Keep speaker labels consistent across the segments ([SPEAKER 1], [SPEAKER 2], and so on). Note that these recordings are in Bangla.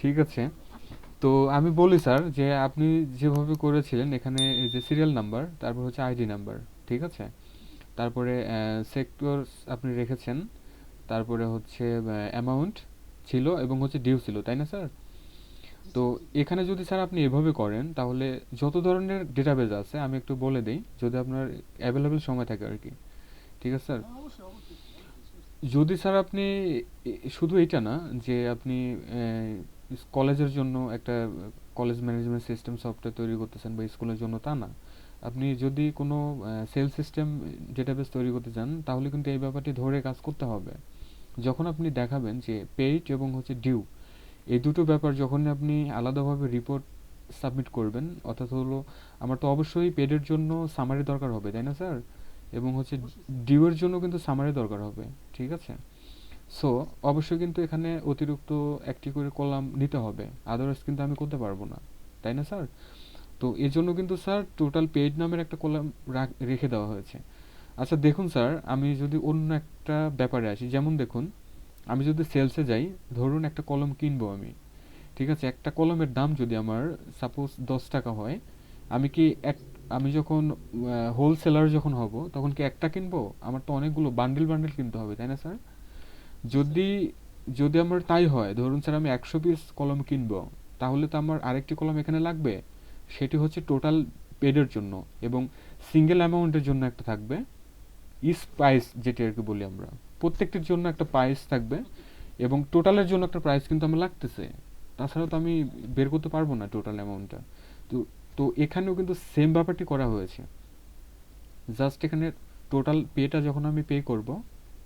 [SPEAKER 1] ঠিক আছে। তো আমি বলি স্যার যে আপনি যেভাবে করেছিলেন, এখানে যে সিরিয়াল নাম্বার তারপর হচ্ছে আইডি নাম্বার ঠিক আছে? তারপরে সেক্টর আপনি রেখেছেন, তারপরে হচ্ছে অ্যামাউন্ট ছিল এবং হচ্ছে ডিউ ছিল, তাই না স্যার? তো এখানে যদি স্যার আপনি এভাবে করেন, তাহলে যত ধরনের ডেটাবেজ আছে, আমি একটু বলে দিই, যদি আপনার অ্যাভেলেবেল সময় থাকে আর কি। ঠিক আছে স্যার? যদি স্যার আপনি শুধু এটা না, যে আপনি কলেজের জন্য একটা কলেজ ম্যানেজমেন্ট সিস্টেম সফটওয়্যার তৈরি করতেছেন বা স্কুলের জন্য তা না। আপনি যদি কোনো সেল সিস্টেম ডেটাবেস তৈরি করতে চান তাহলে কিন্তু এই ব্যাপারটি ধরে কাজ করতে হবে। যখন আপনি দেখাবেন যে পেইড এবং হচ্ছে ডিউ এই দুটো ব্যাপার যখন আপনি আলাদাভাবে রিপোর্ট সাবমিট করবেন অর্থাৎ হলো আমার তো অবশ্যই পেডের জন্য সামারি দরকার হবে তাই না স্যার? এবং হচ্ছে ডিউ এর জন্য কিন্তু সামারি দরকার হবে ঠিক আছে? সো অবশ্যই কিন্তু এখানে অতিরিক্ত একটি করে কলাম নিতে হবে। আদারওয়াইজ কিন্তু আমি করতে পারব না। তাই না, স্যার? তো এর জন্য কিন্তু, স্যার টোটাল পেইড নামের একটা কলাম রেখে দেওয়া হয়েছে। আচ্ছা দেখুন, স্যার, আমি যদি অন্য একটা ব্যাপারে আসি, যেমন দেখুন, আমি যদি সেলসে যাই, ধরুন একটা কলম কিনবো আমি। ঠিক আছে? একটা কলমের দাম যদি আমার সাপোজ দশ টাকা হয়, আমি কি এক, আমি যখন হোলসেলার যখন হব, তখন কি একটা কিনবো? আমার তো অনেকগুলো বান্ডিল বান্ডিল কিনতে হবে, তাই না, স্যার? যদি যদি আমার তাই হয়, ধরুন স্যার আমি একশো পিস কলম কিনবো, তাহলে তো আমার আরেকটি কলম এখানে লাগবে। সেটি হচ্ছে টোটাল পেডের জন্য এবং সিঙ্গেল অ্যামাউন্টের জন্য একটা থাকবে। ইস প্রাইস যেটি আর কি বলি আমরা। প্রত্যেকটির জন্য একটা প্রাইস থাকবে এবং টোটালের জন্য একটা প্রাইস কিন্তু আমার লাগতেছে। তাছাড়া তো আমি বের করতে পারব না টোটাল অ্যামাউন্টটা তো তো এখানেও কিন্তু সেম ব্যাপারটি করা হয়েছে। জাস্ট এখানে টোটাল পেটা যখন আমি পে করব,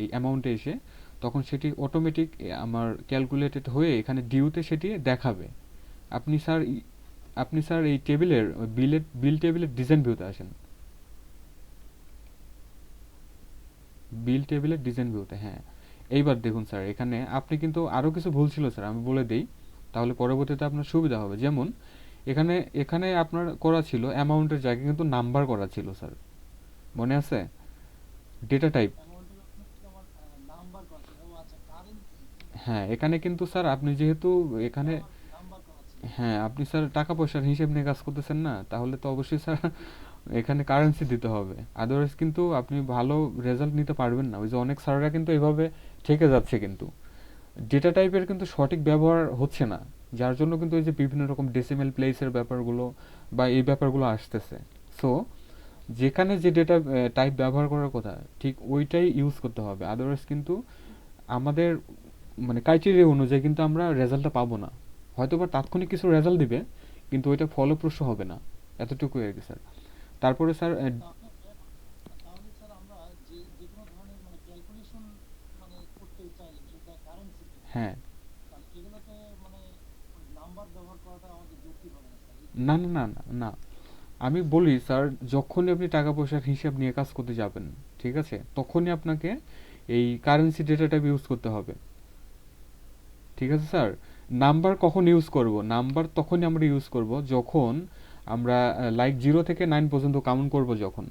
[SPEAKER 1] এই অ্যামাউন্টে এসে তখন সেটি অটোমেটিক আমার ক্যালকুলেটেড হয়ে এখানে ডিউতে সেটি দেখাবে। আপনি স্যার আপনি স্যার এই টেবিলের বিলের বিল টেবিলের ডিজাইন ভিউতে আসেন। বিল টেবিলের ডিজাইন ভিউতে হ্যাঁ। এইবার দেখুন স্যার এখানে আপনি কিন্তু আরও কিছু ভুল ছিল স্যার আমি বলে দিই। তাহলে পরবর্তীতে আপনার সুবিধা হবে। যেমন, এখানে এখানে আপনার করা ছিল অ্যামাউন্টের জায়গায় কিন্তু নাম্বার করা ছিল স্যার মনে আছে? ডেটা টাইপ
[SPEAKER 2] অ্যামাউন্টের আমার নাম্বার করা ছিল ও আচ্ছা কারেন্ট
[SPEAKER 1] হ্যাঁ এখানে কিন্তু স্যার আপনি যেহেতু এখানে হ্যাঁ আপনি স্যার টাকা পয়সার হিসেব নিয়ে কাজ করতেছেন না, তাহলে তো অবশ্যই স্যার এখানে কারেন্সি দিতে হবে। আদারওয়াইজ কিন্তু আপনি ভালো রেজাল্ট নিতে পারবেন না। ওই যে অনেক স্যাররা কিন্তু এভাবে ঠেকে যাচ্ছে কিন্তু। ডেটা টাইপের কিন্তু সঠিক ব্যবহার হচ্ছে না। যার জন্য কিন্তু ওই যে বিভিন্ন রকম ডেসিমেল প্লেসের ব্যাপারগুলো বা এই ব্যাপারগুলো আসতেছে। সো যেখানে যে ডেটা টাইপ ব্যবহার করার কথা, ঠিক ওইটাই ইউজ করতে হবে। আদারওয়াইজ কিন্তু আমাদের মানে ক্রাইটেরিয়া অনুযায়ী কিন্তু আমরা রেজাল্টটা পাবো না। হয়তো বা তাৎক্ষণিক কিছু রেজাল্ট দিবে কিন্তু ওইটা ফলপ্রসূ হবে না। এতটুকুই আর কি স্যার তারপরে স্যার
[SPEAKER 2] মানে মানে
[SPEAKER 1] হ্যাঁ।
[SPEAKER 2] মানে না
[SPEAKER 1] না না না না আমি বলি স্যার যখনই আপনি টাকা পয়সার হিসাব নিয়ে কাজ করতে যাবেন ঠিক আছে? তখনই আপনাকে এই কারেন্সি ডেটা টাইপ ইউজ করতে হবে। ঠিক আছে স্যার? নাম্বার কখন ইউজ করব? নাম্বার তখনই আমরা ইউজ করব যখন আমরা লাইক জিরো থেকে নাইন পর্যন্ত কাউন্ট করব যখন।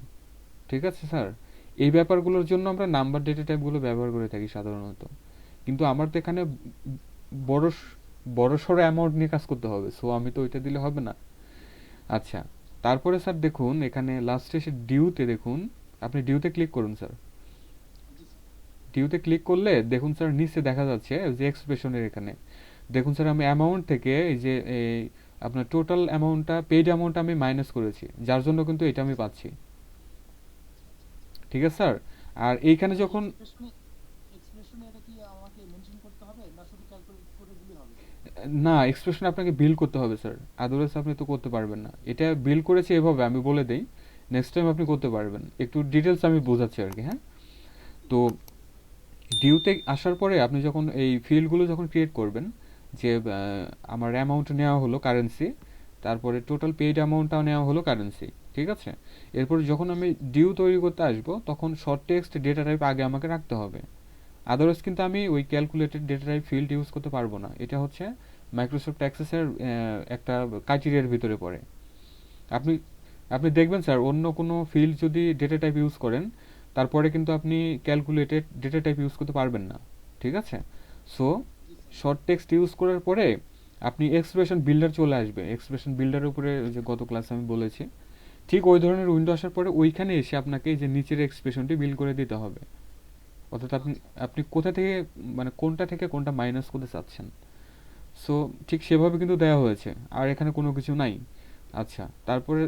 [SPEAKER 1] ঠিক আছে স্যার? এই ব্যাপারগুলোর জন্য আমরা নাম্বার ডেটা টাইপগুলো ব্যবহার করে থাকি সাধারণত। কিন্তু আমার তো এখানে বড় স- বড় সড়ো অ্যামাউন্ট নিয়ে কাজ করতে হবে সো আমি তো ওইটা দিলে হবে না। আচ্ছা তারপরে স্যার দেখুন, এখানে লাস্টে এসে ডিউতে দেখুন, আপনি ডিউতে ক্লিক করুন, স্যার। ডিউতে ক্লিক করলে দেখুন স্যার নিচে দেখা যাচ্ছে যে এক্সপ্রেশনের এখানে। দেখুন স্যার আমি অ্যামাউন্ট থেকে এই যে এই আপনার টোটাল অ্যামাউন্টটা পেইড অ্যামাউন্ট আমি মাইনাস করেছি। যার জন্য কিন্তু এটা আমি পাচ্ছি। ঠিক আছে স্যার আর এইখানে যখন
[SPEAKER 2] না
[SPEAKER 1] এক্সপ্রেশন আপনাকে বিল করতে হবে স্যার আদারওয়াইজ আপনি তো করতে পারবেন না। এটা বিল করেছে এভাবে আমি বলে দেই নেক্সট টাইম আপনি করতে পারবেন। একটু ডিটেলস আমি বোঝাচ্ছি আর কি হ্যাঁ? তো ডিউতে আসার পরে আপনি যখন এই ফিল্ডগুলো যখন ক্রিয়েট করবেন, যে আমার অ্যামাউন্ট নেওয়া হলো কারেন্সি তারপরে টোটাল পেইড অ্যামাউন্টটাও নেওয়া হলো কারেন্সি ঠিক আছে? এরপর যখন আমি ডিউ তৈরি করতে আসব, তখন শর্ট টেক্সট ডেটা টাইপ আগে আমাকে রাখতে হবে। আদারওয়াইজ কিন্তু আমি ওই calculated data type field use করতে পারব না। এটা হচ্ছে মাইক্রোসফট অ্যাক্সেসের একটা ক্রাইটেরিয়ার ভিতরে পড়ে। আপনি আপনি দেখবেন স্যার অন্য কোনো ফিল্ড যদি ডেটা টাইপ ইউজ করেন তারপরে কিন্তু আপনি ক্যালকুলেটেড ডেটা টাইপ ইউজ করতে পারবেন না, ঠিক আছে? সো শর্ট টেক্সট ইউজ করার পরে আপনি এক্সপ্রেশন বিল্ডার চলে আসবে। এক্সপ্রেশন বিল্ডারের উপরে যে গত ক্লাসে আমি বলেছি, ঠিক ওই ধরনের উইন্ডো আসার পরে ওইখানে এসে আপনাকে যে নিচের এক্সপ্রেশনটি বিল্ড করে দিতে হবে। অর্থাৎ আপনি আপনি কোথা থেকে মানে কোনটা থেকে কোনটা মাইনাস করতে চাচ্ছেন। সো ঠিক সেভাবে কিন্তু দেওয়া হয়েছে। আর এখানে কোনো কিছু নাই। আচ্ছা তারপরে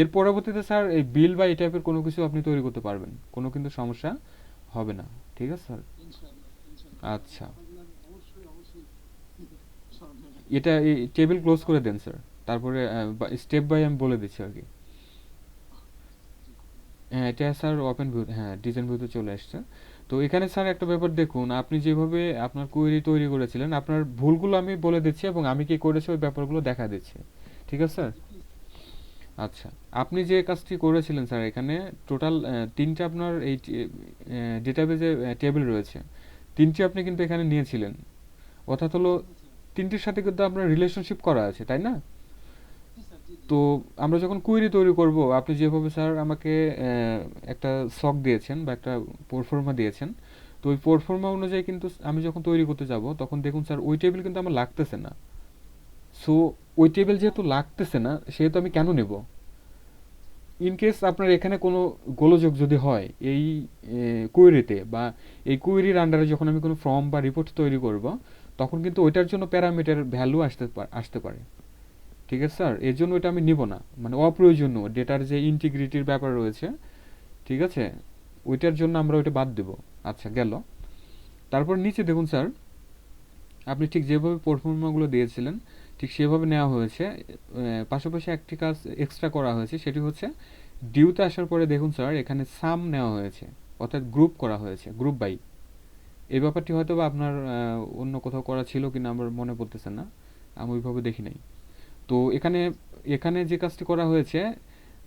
[SPEAKER 1] এর পরবর্তীতে স্যার, এই বিল বা এই টাইপের কোনো কিছু আপনি তৈরি করতে পারবেন। কোনো কিন্তু সমস্যা হবে না। ঠিক আছে স্যার? আচ্ছা। এটা এই টেবিল ক্লোজ করে দেন স্যার। তারপরে স্টেপ বাই আমি বলে দিচ্ছি আর কি হ্যাঁ এটা স্যার ওপেন ভিউ হ্যাঁ ডিজাইন ভিউতে চলে আসছে। তো এখানে স্যার একটা ব্যাপার দেখুন, আপনি যেভাবে আপনার কোয়েরি তৈরি করেছিলেন, আপনার ভুলগুলো আমি বলে দিচ্ছি এবং আমি কি করেছি ওই ব্যাপারগুলো দেখা দিচ্ছি। ঠিক আছে স্যার? আচ্ছা আপনি যে কাজটি করেছিলেন স্যার, এখানে টোটাল তিনটে আপনার এই ডেটাবেজে টেবিল রয়েছে। তিনটি আপনি কিন্তু এখানে নিয়েছিলেন। অর্থাৎ হলো তিনটির সাথে কিন্তু আপনার রিলেশনশিপ করা আছে, তাই না? তো আমরা যখন কুইরি তৈরি করব, আপনি যেভাবে স্যার আমাকে একটা সক দিয়েছেন বা একটা পোরফর্মা দিয়েছেন, তো ওই পোরফর্মা অনুযায়ী কিন্তু আমি যখন তৈরি করতে যাব, তখন দেখুন স্যার, ওই টেবিল কিন্তু আমার লাগতেছে না। সো ওই টেবিল যেহেতু লাগতেছে না, সেহেতু আমি কেন নেব? ইন কেস আপনার এখানে কোনো গোলযোগ যদি হয়, এই কুয়েরিতে বা এই কুয়েরির আন্ডারে যখন আমি কোনো ফর্ম বা রিপোর্ট তৈরি করব, তখন কিন্তু ওইটার জন্য প্যারামিটার ভ্যালু আসতে আসতে পারে। ঠিক আছে স্যার এর জন্য এটা আমি নিব না। মানে অপ্রয়োজনীয় ডেটার যে ইন্টিগ্রিটির ব্যাপার রয়েছে, ঠিক আছে? ওইটার জন্য আমরা ওইটা বাদ দেব। আচ্ছা গেল। তারপর নিচে দেখুন স্যার আপনি ঠিক যেভাবে পরফর্মাগুলো দিয়েছিলেন ঠিক সেভাবে নেওয়া হয়েছে। পাশাপাশি একটি কাজ এক্সট্রা করা হয়েছে, সেটি হচ্ছে ডিউতে আসার পরে দেখুন স্যার এখানে সাম নেওয়া হয়েছে, অর্থাৎ গ্রুপ করা হয়েছে গ্রুপ বাই এই ব্যাপারটি হয়তো বা আপনার অন্য কোথাও করা ছিল কিনা আমার মনে পড়তেছে না, আমি ওইভাবে দেখি নাই। তো এখানে এখানে যে কাজটি করা হয়েছে,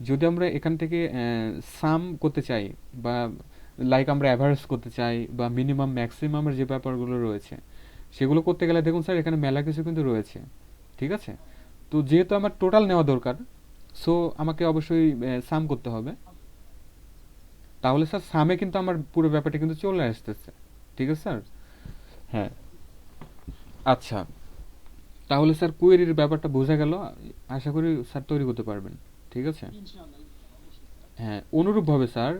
[SPEAKER 1] যদি আমরা এখান থেকে সাম করতে চাই বা লাইক আমরা অ্যাভারেজ করতে চাই বা মিনিমাম ম্যাক্সিমামের যে ব্যাপারগুলো রয়েছে, সেগুলো করতে গেলে দেখুন স্যার এখানে মেলা কিছু কিন্তু রয়েছে। ঠিক আছে? তো যেহেতু আমার টোটাল নেওয়া দরকার সো আমাকে অবশ্যই সাম করতে হবে। তাহলে স্যার সামে কিন্তু আমার পুরো ব্যাপারটা কিন্তু চলে আসতেছে। ঠিক আছে স্যার হ্যাঁ। আচ্ছা। তাহলে স্যার কোয়েরির ব্যাপারটা বোঝা গেল। আশা করি স্যার তৈরি করতে পারবেন। ঠিক আছে? হ্যাঁ অনুরূপভাবে স্যার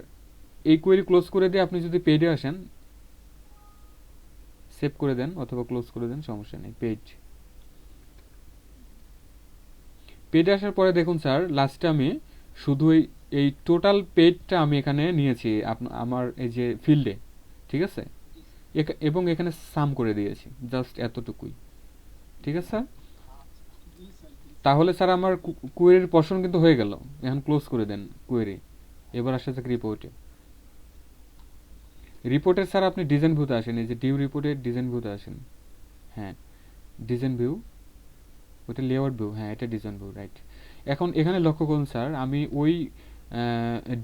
[SPEAKER 1] এই কোয়েরি ক্লোজ করে দিয়ে আপনি যদি পেজে আসেন সেভ করে দেন অথবা ক্লোজ করে দেন, সমস্যা নেই পেজ পেজে আসার পরে দেখুন স্যার লাস্টে আমি শুধু এই এই টোটাল পেজটা আমি এখানে নিয়েছি আমার এই যে ফিল্ডে ঠিক আছে? এবং এখানে সাম করে দিয়েছি জাস্ট এতটুকুই। ঠিক আছে, স্যার? তাহলে স্যার আমার কুয়েরির পশন কিন্তু হয়ে গেল। এখন ক্লোজ করে দেন কুয়েরি এবার আসা যাক রিপোর্টে রিপোর্টের স্যার আপনি ডিজাইন ভিউতে আসেন, এই যে ডিউ রিপোর্টের ডিজাইন ভিউতে আসেন। হ্যাঁ ডিজাইন ভিউ ওটা লেআউট ভিউ হ্যাঁ এটা ডিজাইন ভিউ রাইট এখন এখানে লক্ষ্য করুন স্যার আমি ওই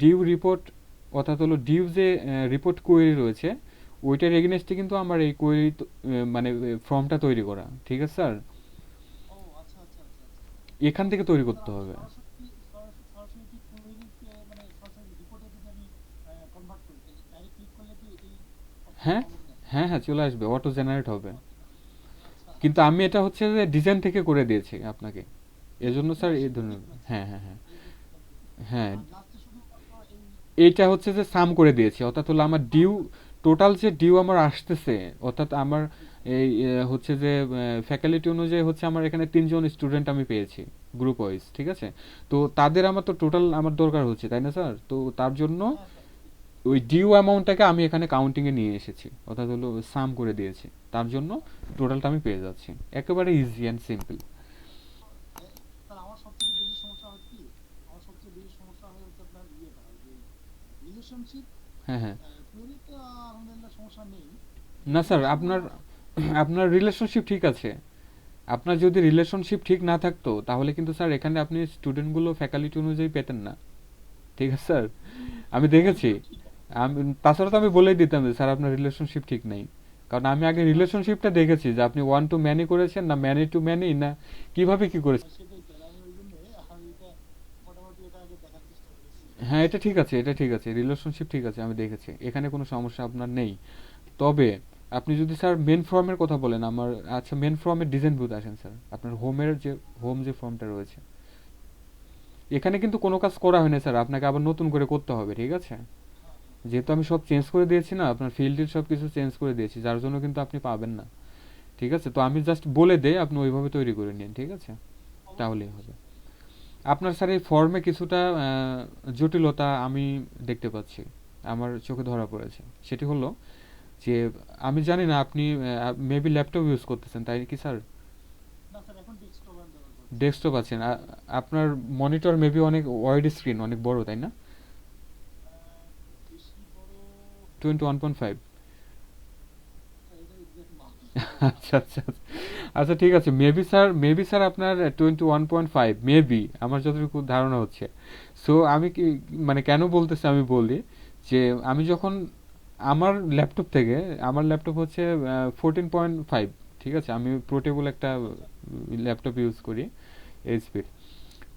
[SPEAKER 1] ডিউ রিপোর্ট অর্থাৎ হলো ডিউ যে রিপোর্ট কোয়েরি রয়েছে ওইটার এগেনস্টে কিন্তু আমার এই কোয়েরি মানে ফর্মটা তৈরি করা ঠিক আছে স্যার
[SPEAKER 2] আচ্ছা আচ্ছা আচ্ছা।
[SPEAKER 1] এখান থেকে তৈরি করতে হবে।
[SPEAKER 2] মানে
[SPEAKER 1] হ্যাঁ হ্যাঁ হ্যাঁ চলে আসবে অটো জেনারেট হবে। কিন্তু আমি এটা হচ্ছে যে ডিজাইন থেকে করে দিয়েছি আপনাকে। এজন্য স্যার এই ধরনের হ্যাঁ হ্যাঁ হ্যাঁ। হ্যাঁ। এইটা হচ্ছে যে সাম করে দিয়েছি। অর্থাৎ হলো আমার ডিউ টোটাল যে ডিউ আমার আসতেছে অর্থাৎ আমার এই হচ্ছে যে ফ্যাকাল্টি অনুযায়ী হচ্ছে আমার এখানে তিনজন স্টুডেন্ট আমি পেয়েছি গ্রুপ ওয়াইজ ঠিক আছে? তো তাদের আমার তো টোটাল আমার দরকার হচ্ছে তাই না স্যার তো তার জন্য ওই ডিউ অ্যামাউন্টটাকে আমি এখানে কাউন্টিংয়ে নিয়ে এসেছি। অর্থাৎ হলো সাম করে দিয়েছি। তার জন্য টোটালটা আমি পেয়ে যাচ্ছি। একেবারে ইজি অ্যান্ড সিম্পল
[SPEAKER 2] হয় হয়
[SPEAKER 1] না স্যার আপনার আপনার রিলেশনশিপ ঠিক আছে। আপনার যদি রিলেশনশিপ ঠিক না থাকতো তাহলে কিন্তু স্যার এখানে আপনি স্টুডেন্টগুলো ফ্যাকাল্টি অনুযায়ী পেতেন না। ঠিক আছে স্যার আমি দেখেছি। আমি, তাছাড়া তো আমি বলেই দিতাম যে, স্যার, আপনার রিলেশনশিপ ঠিক নেই। কারণ আমি আগে রিলেশনশিপটা দেখেছি যে, আপনি ওয়ান টু ম্যানি করেছেন না ম্যানি টু ম্যানি না কীভাবে কি করেছেন? হ্যাঁ এটা ঠিক আছে, এটা ঠিক আছে রিলেশনশিপ ঠিক আছে, আমি দেখেছি, এখানে কোনো সমস্যা আপনার নেই। তবে আপনি যদি, স্যার মেন ফর্মের কথা বলেন, আমার আচ্ছা মেন ফর্মের ডিজাইন বুথ আসেন, স্যার, আপনার হোমের যে হোম যে ফর্মটা রয়েছে। এখানে কিন্তু কোনো কাজ করা হয়নি, স্যার, আপনাকে আবার নতুন করে করতে হবে, ঠিক আছে? যেহেতু আমি সব চেঞ্জ করে দিয়েছি না আপনার ফিল্ডের সব কিছু চেঞ্জ করে দিয়েছি যার জন্য কিন্তু আপনি পাবেন না। ঠিক আছে? তো আমি জাস্ট বলে দেই আপনি ওইভাবে তৈরি করে নিন ঠিক আছে? তাহলেই হবে। আপনার স্যার এই ফর্মে কিছুটা জটিলতা আমি দেখতে পাচ্ছি। আমার চোখে ধরা পড়েছে। সেটি হলো যে আমি জানি না আপনি মেবি ল্যাপটপ ইউজ করতেছেন তাই কি স্যার
[SPEAKER 2] ডেস্কটপ
[SPEAKER 1] আছেন। আপনার মনিটর মেবি অনেক ওয়াইড স্ক্রিন অনেক বড় তাই না? টোয়েন্টি ওয়ান পয়েন্ট ফাইভ আচ্ছা আচ্ছা আচ্ছা। ঠিক আছে। মেবি স্যার মেবি স্যার আপনার twenty one point five maybe আমার যতটুকু ধারণা হচ্ছে। সো আমি কি মানে কেন বলতেছি আমি বলি যে, আমি যখন আমার ল্যাপটপ থেকে, আমার ল্যাপটপ হচ্ছে ফোরটিন পয়েন্ট ফাইভ ঠিক আছে? আমি পোর্টেবল একটা ল্যাপটপ ইউজ করি এইচপির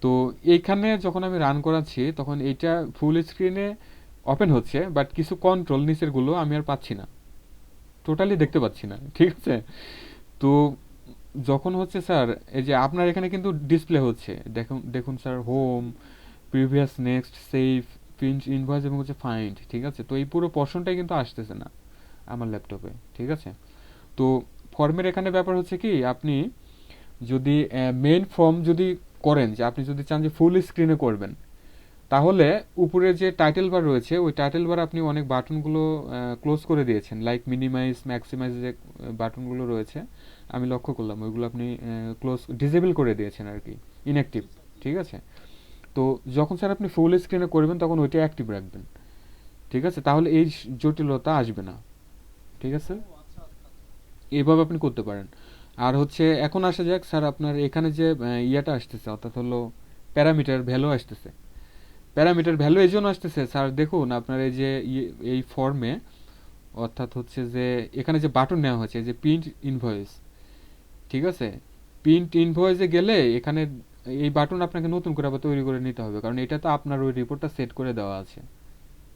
[SPEAKER 1] তো এইখানে যখন আমি রান করাচ্ছি, তখন এইটা ফুল স্ক্রিনে ওপেন হচ্ছে বাট কিছু কন্ট্রোল নিচেরগুলো আমি আর পাচ্ছি না। টোটালি দেখতে পাচ্ছি না, ঠিক আছে? তো যখন হচ্ছে স্যার এই যে আপনার এখানে কিন্তু ডিসপ্লে হচ্ছে। দেখুন দেখুন sir home previous next save print invoice এবং হচ্ছে ফাইন্ড ঠিক আছে? তো এই পুরো পোর্শনটাই কিন্তু আসতেছে না আমার ল্যাপটপে ঠিক আছে? তো ফর্মের এখানে ব্যাপার হচ্ছে কি, আপনি যদি মেন ফর্ম যদি করেন, যে আপনি যদি চান যে ফুল স্ক্রিনে করবেন তাহলে উপরে যে টাইটেল বার রয়েছে, ওই টাইটেল বার আপনি অনেক বাটনগুলো ক্লোজ করে দিয়েছেন। লাইক মিনিমাইজ ম্যাক্সিমাইজ যে বাটনগুলো রয়েছে, আমি লক্ষ্য করলাম, ওইগুলো আপনি ক্লোজ ডিসেবল করে দিয়েছেন আর কি। ইনঅ্যাক্টিভ ঠিক আছে? তো যখন স্যার আপনি ফুল স্ক্রিনে করবেন, তখন ওইটা অ্যাক্টিভ রাখবেন। ঠিক আছে? তাহলে এই জটিলতা আসবে না। ঠিক আছে? এইভাবে আপনি করতে পারেন। আর হচ্ছে, এখন আসা যাক স্যার আপনার এখানে যে ইয়েটা আসতেছে, অর্থাৎ হলো প্যারামিটার ভ্যালু আসতেছে। প্যারামিটার ভ্যালু এই জন্য আসতেছে। স্যার, দেখুন আপনার এই যে ইয়ে- এই ফর্মে অর্থাৎ হচ্ছে যে এখানে যে বাটন নেওয়া হয়েছে যে প্রিন্ট ইনভয়েস ঠিক আছে? প্রিন্ট ইনভয়েসে গেলে এখানে এই বাটন আপনাকে নতুন করে আবার তৈরি করে নিতে হবে, কারণ এটা তো আপনার ওই রিপোর্টটা সেট করে দেওয়া আছে।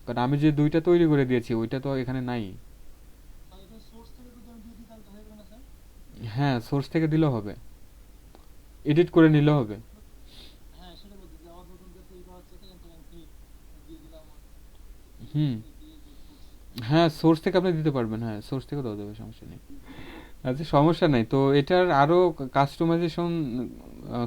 [SPEAKER 1] কারণ আমি যে দুইটা তৈরি করে দিয়েছি, ওইটা তো এখানে নাই।
[SPEAKER 2] হ্যাঁ
[SPEAKER 1] সোর্স থেকে দিলেও হবে। এডিট করে নিলেও হবে
[SPEAKER 2] হ্যাঁ সেটা বলতে যে আমার নতুন করে তৈরি করা হচ্ছে তো এখান থেকে আমি দিয়ে দিলাম
[SPEAKER 1] হুম। হ্যাঁ সোর্স থেকে আপনি দিতে পারবেন হ্যাঁ সোর্স থেকে দেওয়া যাবে সমস্যা নেই। আচ্ছা সমস্যা নাই। তো এটার আরও কাস্টমাইজেশন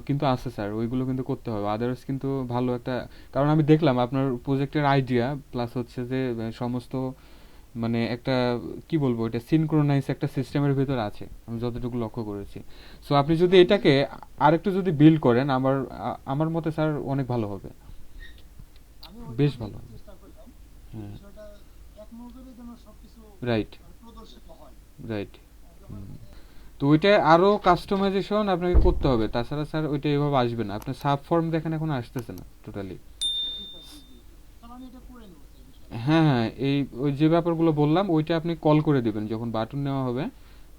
[SPEAKER 1] কিন্তু আছে স্যার ওইগুলো কিন্তু করতে হবে। আদারওয়াইজ কিন্তু ভালো একটা কারণ আমি দেখলাম আপনার প্রজেক্টের আইডিয়া প্লাস হচ্ছে যে সমস্ত মানে একটা কি বলব এটা সিনক্রোনাইজ একটা সিস্টেমের ভিতর আছে। আমি যতটুকু লক্ষ্য করেছি। সো আপনি যদি এটাকে আরেকটু যদি বিল্ড করেন আমার আ- আমার মতে স্যার অনেক ভালো হবে। বেশ ভালো।
[SPEAKER 2] একটু
[SPEAKER 1] রাইট
[SPEAKER 2] হয়।
[SPEAKER 1] রাইট তো ওইটা আরও কাস্টমাইজেশন আপনাকে করতে হবে। তাছাড়া স্যার ওইটা এভাবে আসবে না। আপনার সাব ফর্ম দেখেন এখন আসতেছে না টোটালি। হ্যাঁ হ্যাঁ এই ওই যে ব্যাপারগুলো বললাম ওইটা আপনি কল করে দিবেন। যখন বাটন নেওয়া হবে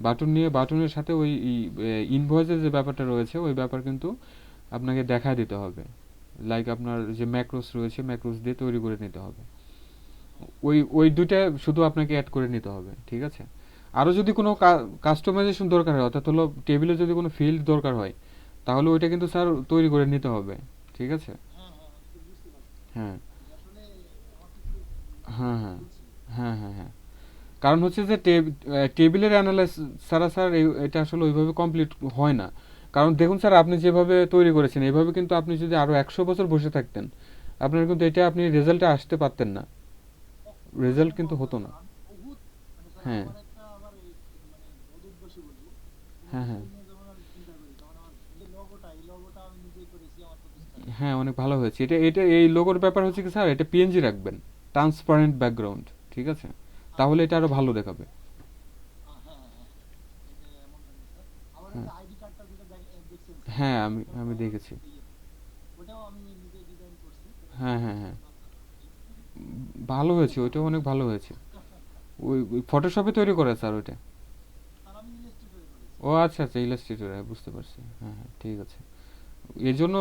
[SPEAKER 1] বাটন নিয়ে বাটনের সাথে ওই ইনভয়েসের যে ব্যাপারটা রয়েছে ওই ব্যাপার কিন্তু আপনাকে দেখা দিতে হবে। লাইক আপনার যে ম্যাক্রোস রয়েছে ম্যাক্রোস দিয়ে তৈরি করে নিতে হবে। ওই ওই দুইটা শুধু আপনাকে অ্যাড করে নিতে হবে, ঠিক আছে? আরও যদি কোনো কাস্টমাইজেশন দরকার হয়, অর্থাৎ হলো টেবিলে যদি কোনো ফিল্ড দরকার হয়, তাহলে ওইটা কিন্তু স্যার তৈরি করে নিতে হবে, ঠিক আছে?
[SPEAKER 2] হ্যাঁ। হ্যাঁ
[SPEAKER 1] হ্যাঁ। হ্যাঁ হ্যাঁ হ্যাঁ। কারণ হচ্ছে যে টেবিলের অ্যানালাইস ছাড়া স্যার এটা আসলে ওইভাবে কমপ্লিট হয় না। কারণ দেখুন স্যার আপনি যেভাবে তৈরি করেছেন, এইভাবে কিন্তু আপনি যদি আরও একশো বছর বসে থাকতেন, আপনার কিন্তু এটা আপনি রেজাল্টে আসতে পারতেন না। রেজাল্ট কিন্তু হতো না। হ্যাঁ। হ্যাঁ, হ্যাঁ। হ্যাঁ অনেক ভালো হয়েছে। এটা এটা এই লোগোর ব্যাপার হচ্ছে কি স্যার এটা পিএনজি রাখবেন। ট্রান্সপারেন্ট ব্যাকগ্রাউন্ড ঠিক আছে? তাহলে এটা আরও ভালো দেখাবে।
[SPEAKER 2] হ্যাঁ
[SPEAKER 1] আমি আমি দেখেছি। হ্যাঁ হ্যাঁ হ্যাঁ। ভালো হয়েছে, ওইটাও অনেক ভালো হয়েছে। ওই ফটোশপে তৈরি করে স্যার ওইটা। ও আচ্ছা আচ্ছা ইলাস্ট্রেটর বুঝতে পারছি। হ্যাঁ হ্যাঁ ঠিক আছে। এর জন্য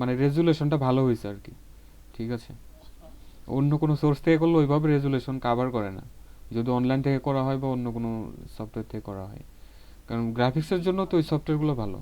[SPEAKER 1] মানে রেজুলেশনটা ভালো হয়েছে আর কি, ঠিক আছে? অন্য কোনো সোর্স থেকে করলে ওইভাবে রেজুলেশন কাভার করে না। যদি অনলাইন থেকে করা হয় বা অন্য কোনো সফটওয়্যার থেকে করা হয়। কারণ গ্রাফিক্সের জন্য তো ওই সফটওয়্যারগুলো ভালো।